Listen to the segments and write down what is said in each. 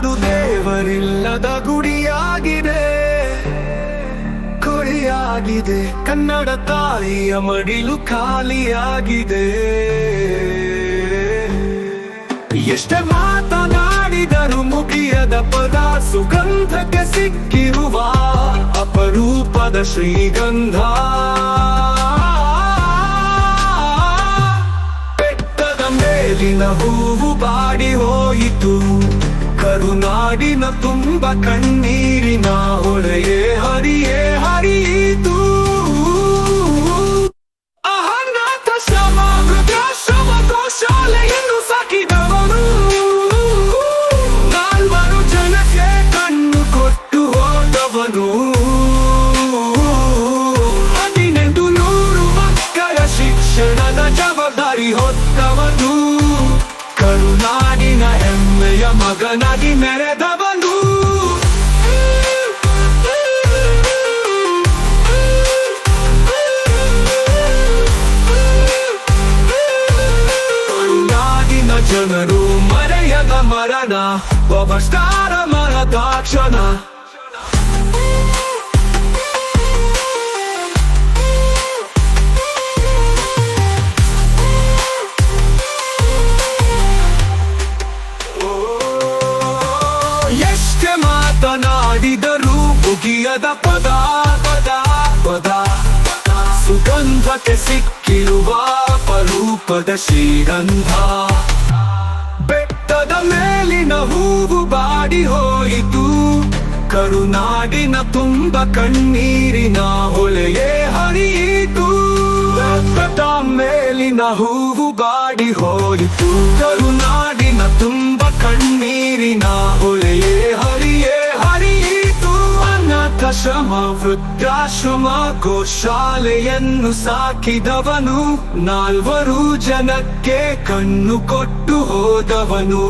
ಕರುನಾಡು ದೇವರಿಲ್ಲದ ಗುಡಿಯಾಗಿದೆ. ಗುಡಿಯಾಗಿದೆ ಕನ್ನಡ ತಾಯಿಯ ಮಡಿಲು ಖಾಲಿಯಾಗಿದೆ. ಎಷ್ಟೇ ಮಾತನಾಡಿದರು ಮುಗಿಯದ ಪದ ಸುಗಂಧಕ್ಕೆ ಸಿಕ್ಕಿರುವ ಅಪರೂಪದ ಶ್ರೀಗಂಧ. ಪೆಟ್ಟದ ಮೇಲಿನ ಹೂವು ಬಾಡಿ ಹೋಯಿತು. ಕರುನಾಡಿನ ತುಂಬ ಕಣ್ಣೀರಿನ ಹೊಳೆಯೇ ಮಗನಾಗಿ ಮೆರೆದವನು ಕರುನಾಡಿನ ಜನರು ಮರೆಯದ ಮರಣ ಒಬ್ಬ ಸ್ಟಾರ ಮರದಾಕ್ಷಣ. ಮುಗಿಯದ ಪದ ಪದ ಪದ. ಸುಗಂಧಕ್ಕೆ ಸಿಕ್ಕಿರುವ ಪರೂಪದ ಶ್ರೀಗಂಧ. ಬೆಟ್ಟದ ಮೇಲಿನ ಹೂವು ಬಾಡಿ ಹೋಯಿತು. ಕರುನಾಡಿನ ತುಂಬ ಕಣ್ಣೀರಿನ ಹೊಳೆಯೇ ಹರಿಯಿತು. ಬೆಟ್ಟದ ಮೇಲಿನ ಹೂವು ಬಾಡಿ ಹೋಯಿತು. ಕರುನಾಡಿನ ತುಂಬ ಕಣ್ಣೀರಿನ ವೃದ್ಧಾಶ್ರಮ ಗೋಶಾಲೆಯನ್ನು ಸಾಕಿದವನು. ನಾಲ್ವರು ಜನಕ್ಕೆ ಕಣ್ಣು ಕೊಟ್ಟು ಹೋದವನು.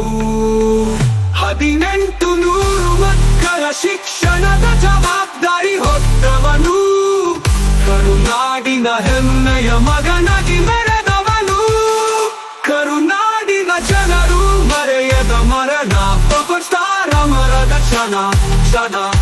ಹದಿನೆಂಟು ನೂರು ಮಕ್ಕಳ ಶಿಕ್ಷಣದ ಜವಾಬ್ದಾರಿ ಹೊತ್ತವನು. ಕರುನಾಡಿನ ಹೆಮ್ಮೆಯ ಮಗನಾಗಿ ಮೆರೆದವನು. ಕರುನಾಡಿನ ಜನರು ಮರೆಯದ ಮರಣ ಪವಸ್ತಾರ ಮರದ ಕ್ಷಣ ಕ್ಷಣ.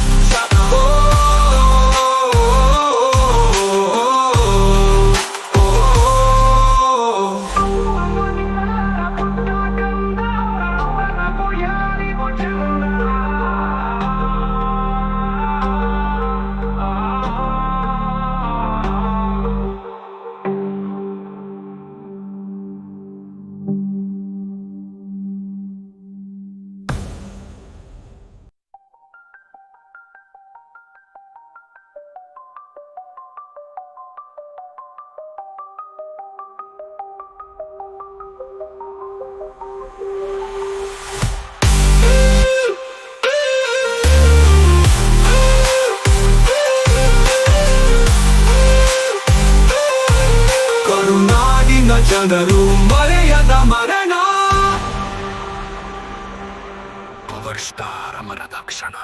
ಕರುನಾಡಿನ ಜನರು ಮರೆಯದ ಮರಣ ಅವರ್ ಸ್ಟಾರ ಮರದ ಕ್ಷಣ